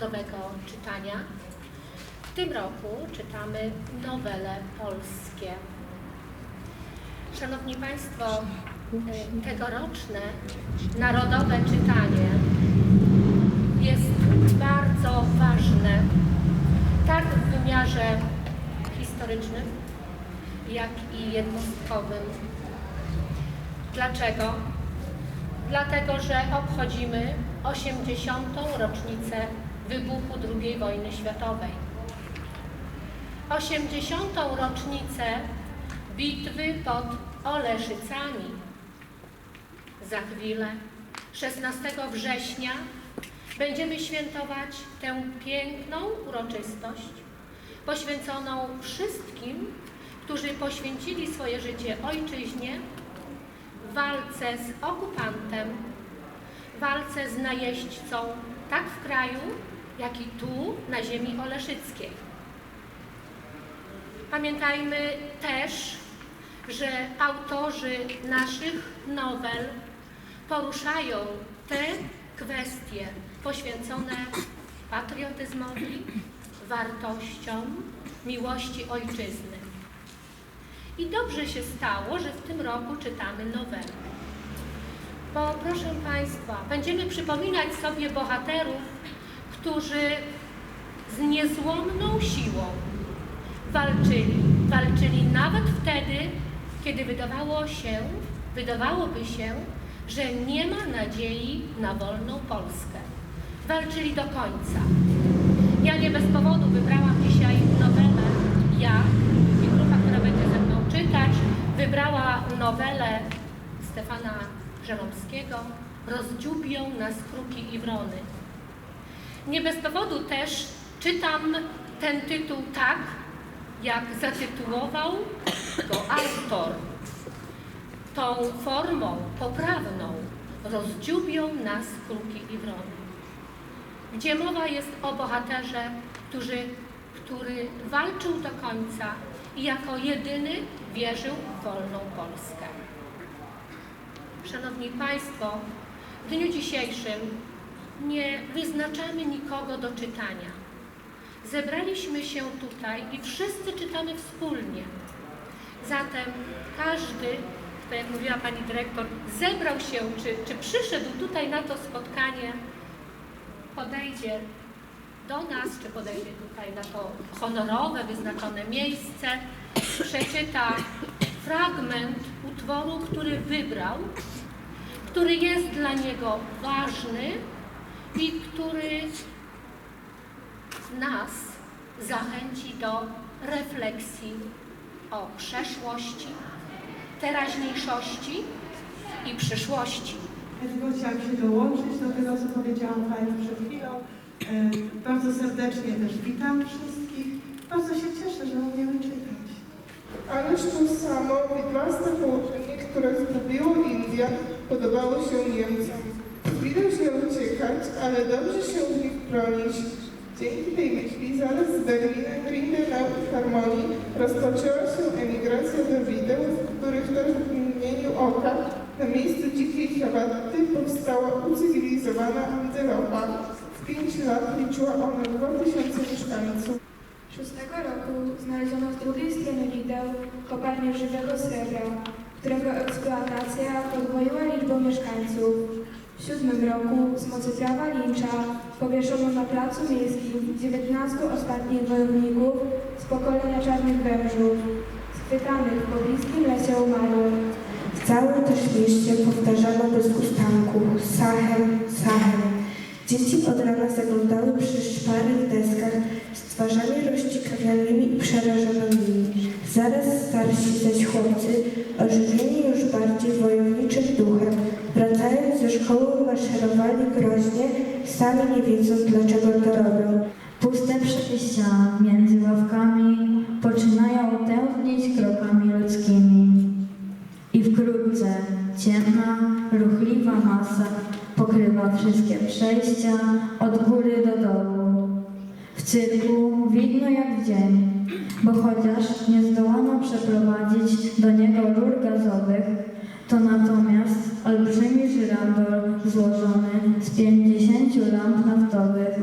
narodowego czytania. W tym roku czytamy nowele polskie. Szanowni Państwo, y, tegoroczne narodowe czytanie jest bardzo ważne, tak w wymiarze historycznym, jak i jednostkowym. Dlaczego? Dlatego, że obchodzimy 80. rocznicę wybuchu II wojny światowej. 80. rocznicę bitwy pod Oleszycami. Za chwilę, 16 września, będziemy świętować tę piękną uroczystość poświęconą wszystkim, którzy poświęcili swoje życie ojczyźnie, walce z okupantem, walce z najeźdźcą, tak w kraju, jak i tu, na ziemi oleszyckiej. Pamiętajmy też, że autorzy naszych nowel poruszają te kwestie poświęcone patriotyzmowi, wartościom, miłości ojczyzny. I dobrze się stało, że w tym roku czytamy nowelę. Bo proszę Państwa, będziemy przypominać sobie bohaterów, którzy z niezłomną siłą walczyli. Walczyli nawet wtedy, kiedy wydawało się, wydawałoby się, że nie ma nadziei na wolną Polskę. Walczyli do końca. Ja nie bez powodu wybrałam dzisiaj nowelę, ja i grupa, która będzie ze mną czytać, wybrała nowelę Stefana Żeromskiego Rozdziubią nas kruki i wrony. Nie bez powodu też czytam ten tytuł tak, jak zatytułował go autor. Tą formą poprawną rozdziubią nas kruki i wrony. Gdzie mowa jest o bohaterze, który, który walczył do końca i jako jedyny wierzył w wolną Polskę. Szanowni Państwo, w dniu dzisiejszym nie wyznaczamy nikogo do czytania. Zebraliśmy się tutaj i wszyscy czytamy wspólnie. Zatem każdy, tak jak mówiła Pani Dyrektor, zebrał się, czy, czy przyszedł tutaj na to spotkanie, podejdzie do nas, czy podejdzie tutaj na to honorowe, wyznaczone miejsce, przeczyta fragment utworu, który wybrał, który jest dla niego ważny i który nas zachęci do refleksji o przeszłości, teraźniejszości i przyszłości. Ja tylko chciałam się dołączyć do tego, co powiedziała Pani przed chwilą. E, Bardzo serdecznie też witam wszystkich. Bardzo się cieszę, że umiemy czytać. Ależ to samo widlaste połączenie, które zrobiło India, podobało się Niemcom. Chwilę się uciekać, ale dobrze się w nich bronić. Dzięki tej myśli zaraz z Berlinem, Grindenau i Harmonii rozpoczęła się emigracja do wideł, w których też w mgnieniu oka na miejscu dzikiej krawaty powstała ucywilizowana Antylopa. W pięć lat liczyła ona 2000 mieszkańców. Szóstego roku znaleziono z drugiej strony wideł kopalnię żywego srebra, którego eksploatacja podwoiła liczbę mieszkańców. W siódmym roku z mocy prawa lincza powieszono na placu miejskim 19 ostatnich wojowników z pokolenia czarnych wężów, schwytanych w pobliskim lesie umarłych. W całym też mieście powtarzano bez ustanku Sachem, Sachem. Dzieci od rana zaglądały przy szparych deskach, stwarzani rozciekawionymi i przerażonymi. Zaraz maszerowali groźnie, sami nie wiedząc dlaczego to robią. Puste przejścia między ławkami poczynają tętnić krokami ludzkimi. I wkrótce ciemna, ruchliwa masa pokrywa wszystkie przejścia od góry do dołu. W cyrku widno jak dzień, bo chociaż nie zdołano przeprowadzić do niego rur gazowych, to natomiast olbrzymi żyrandol złożony z 50 lamp naftowych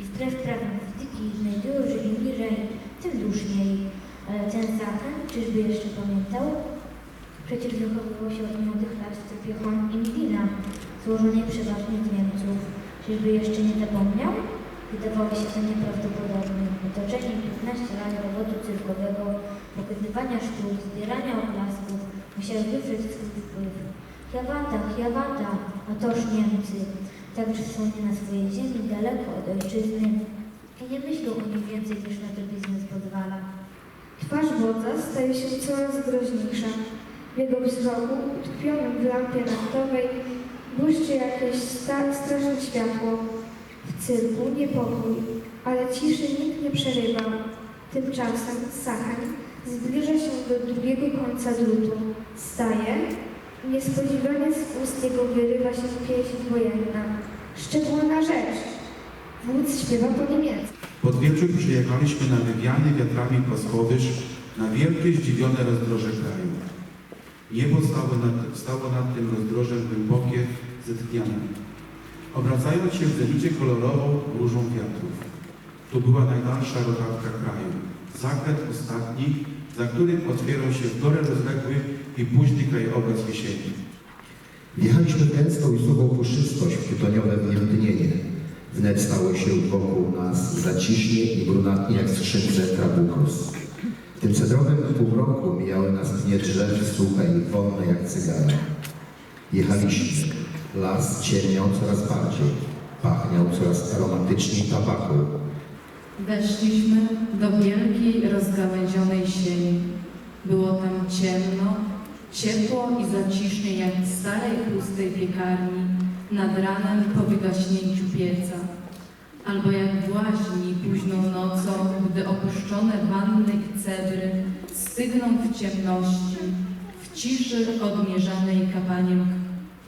i stref trawnistyki znajdują się im bliżej, tym duszniej. Ale ten zakręt, czyżby jeszcze pamiętał? Przecież wychowywał się od młodych lat w trupie Hon Indina, złożonej przeważnie z Niemców. Czyżby jeszcze nie zapomniał? Wydawało się to nieprawdopodobne. Otoczenie 15 lat robotu cyrkowego, pokazywania sztuk, zbierania oklasków, musiał wywrzeć swój wpływ. Jawata, a toż Niemcy, także są na swojej ziemi, daleko od ojczyzny i nie myślą o nim więcej niż na to biznes pozwala. Twarz wodza staje się coraz groźniejsza. W jego wzroku, utkwionym w lampie naftowej, błyszczy jakieś straszne światło. W cyrku niepokój, ale ciszy nikt nie przerywa. Tymczasem Sachań zbliża się do drugiego końca drutu. Staje. Niespodziewanie z ust jego wyrywa się pieśń wojenna. Szczególna rzecz. Wódz śpiewa po niemiecku. Pod wieczór przyjechaliśmy na wywiany wiatrami Paskowyż na wielkie zdziwione rozdroże kraju. Niebo stało nad, stało nad tym rozdrożem głębokie, zetchniane, obracając się w zenicie kolorową różą wiatrów. Tu była najdalsza rogawka kraju, zakręt ostatni, za którym otwierał się w górę rozległy i późny krajobraz jesieni. Wjechaliśmy gęstą i suchą puszystość, w tytoniowe wniętnienie. Wnet stało się wokół nas zaciśnie i brunatnie jak w skrzynce trabukus. W tym cedrowym półmroku mijały nas pnie drzew suche i wolne jak cygara. Jechaliśmy. Las ciemniał coraz bardziej. Pachniał coraz aromatyczniej tabaku. Weszliśmy do wielkiej, rozgałęzionej sieni. Było tam ciemno, ciepło i zacisznie jak w starej, pustej piekarni nad ranem po wygaśnięciu pieca. Albo jak w łaźni późną nocą, gdy opuszczone wanny i cedry stygną w ciemności, w ciszy odmierzanej kapaniem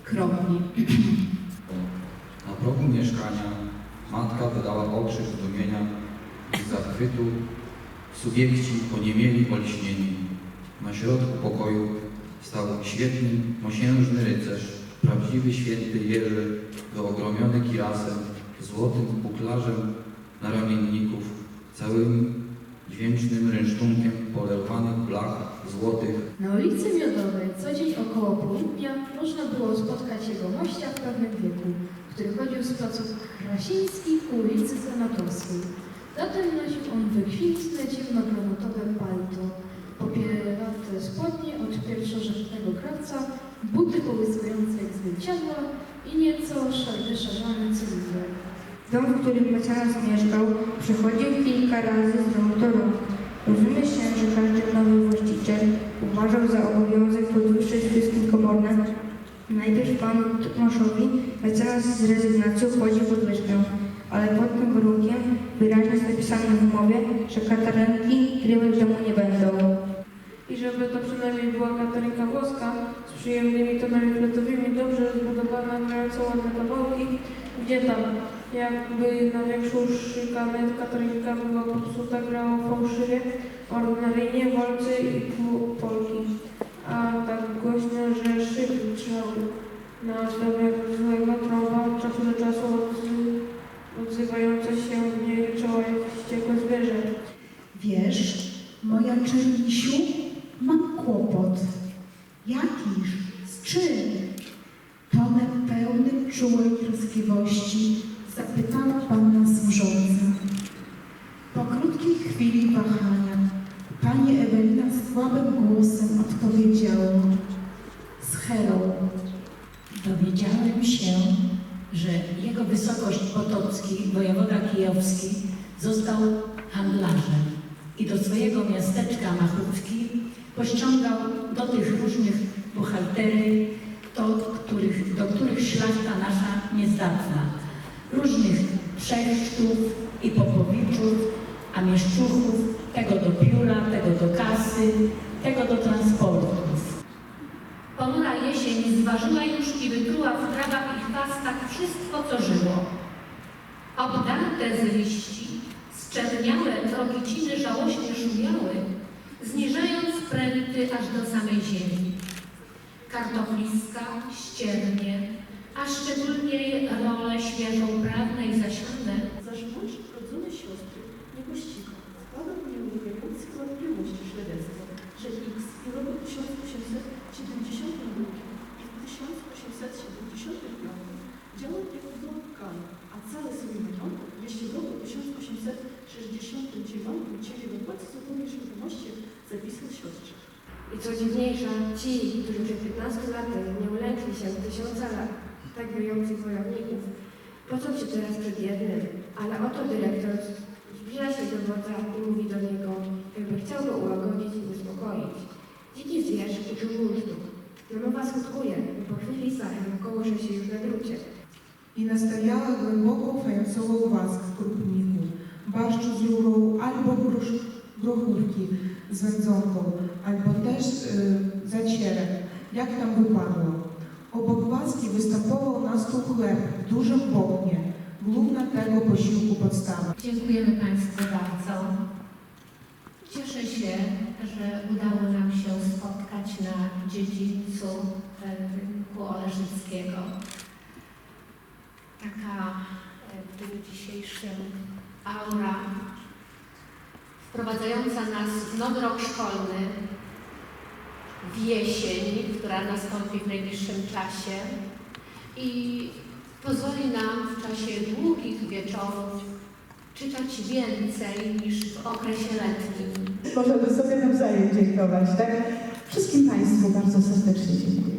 kropli. Na progu mieszkania matka wydała okrzyk zdumienia zachwytu. Subiekci oniemieli olśnieni. Na środku pokoju stał świetny, mosiężny rycerz, prawdziwy święty Jerzy, wyogromiony kirasem, złotym buklarzem na ramienników, całym dźwięcznym rynsztunkiem polewanych blach złotych Na ulicy Miodowej co dzień około południa można było spotkać jego mościa w pewnym wieku, który chodził z placów Krasińskich ku ulicy Senatorskiej. Zatem nosił on wykwintne, ciemnogranatowe palto, popielate spodnie od pierwszorzędnego krawca, buty połyskujące jak zwierciadła i nieco wyszarzany cylinder. Dom, w którym mecenas mieszkał, przychodził kilka razy z rąk do. Rozumy się, że każdy nowy właściciel uważał za obowiązek podwyższyć wszystkim komorne. Najpierw panu Tomaszowi mecenas z rezygnacją płacił podwyżkę, ale pod tym warunkiem wyraźnie zapisano w umowie, że katarenki grywać w domu nie będą. I żeby to przynajmniej była katarynka włoska z przyjemnymi tonami fletowymi, dobrze zbudowana, grająca ładne kawałki, gdzie tam jakby na większą szykanę katarynka była popsuta, grała fałszywie, ordynaryjnie walcy i polki. A tak głośno, że szyb trzały. Na zdrowie złego trąba od czasu do czasu odzywająca się w niej ryczała jak wściekłe zwierzę. Wiesz, moja Czernisiu, mam kłopot. Jakiż? Z czym? Tonem pełnym czułej troskliwości zapytała panna służąca. Po krótkiej chwili wahania pani Ewelina słabym głosem odpowiedziała z Herą. Dowiedziałem się, że jego wysokość Potocki, wojewoda kijowski, został handlarzem i do swojego miasteczka Machówki pościągał do tych różnych buchalterii, do których, do których szlachta nasza niezdatna. Różnych przeszczów i popowiczów, a mieszczuchów, tego do pióra, tego do kasy, tego do transportów. Ponura jesień zważyła już i wytruła w trawach i chwastach wszystko, co żyło. Obdarte z liści, zczerniałe rogiciny żałośnie szumiały, zniżając pręty aż do samej ziemi. Kartofliska, ściernie, a szczególnie role świeżoprawne i zasiane, Zaszmuć? siostry nie pościga. Wpadł mnie uniewierający wątpliwości świadectwo, że X w roku 1872 i w 1875 działał jako wyłąkany, a całe swoje majątek, jeśli w roku 1869 udzielił wypłaty zupełnie świadomości zapisów siostrze. I co dziwniejsza, ci, którzy przed 15 laty nie ulękli się tysiąca lat tak wijących wojowników, pocą się teraz przed jednym, ale oto dyrektor zbliża się do wodza i mówi do niego, jakby chciał go ułagodzić i uspokoić. Dziki zwierz uczył musztu. Wymowa skutkuje, chwili Sachem kołysze się już na drucie. I nastawiała głęboką fajansową łaskę w krupniku, barszczu z rurą albo grusz, grochówki z wędzonką, albo też y, zacierek, jak tam wypadło. Obok łaski występował na stół chleb w dużym boknie, główna tego posiłku podstawa. Dziękujemy Państwu bardzo. Cieszę się, że udało nam się spotkać na dziedzińcu e, Oleszyckiego. Taka e, w dniu dzisiejszym aura wprowadzająca nas w nowy rok szkolny, w jesień, która nastąpi w najbliższym czasie i pozwoli nam w czasie długich wieczorów czytać więcej niż w okresie letnim. Możemy sobie nawzajem dziękować, tak? Wszystkim Państwu bardzo serdecznie dziękuję.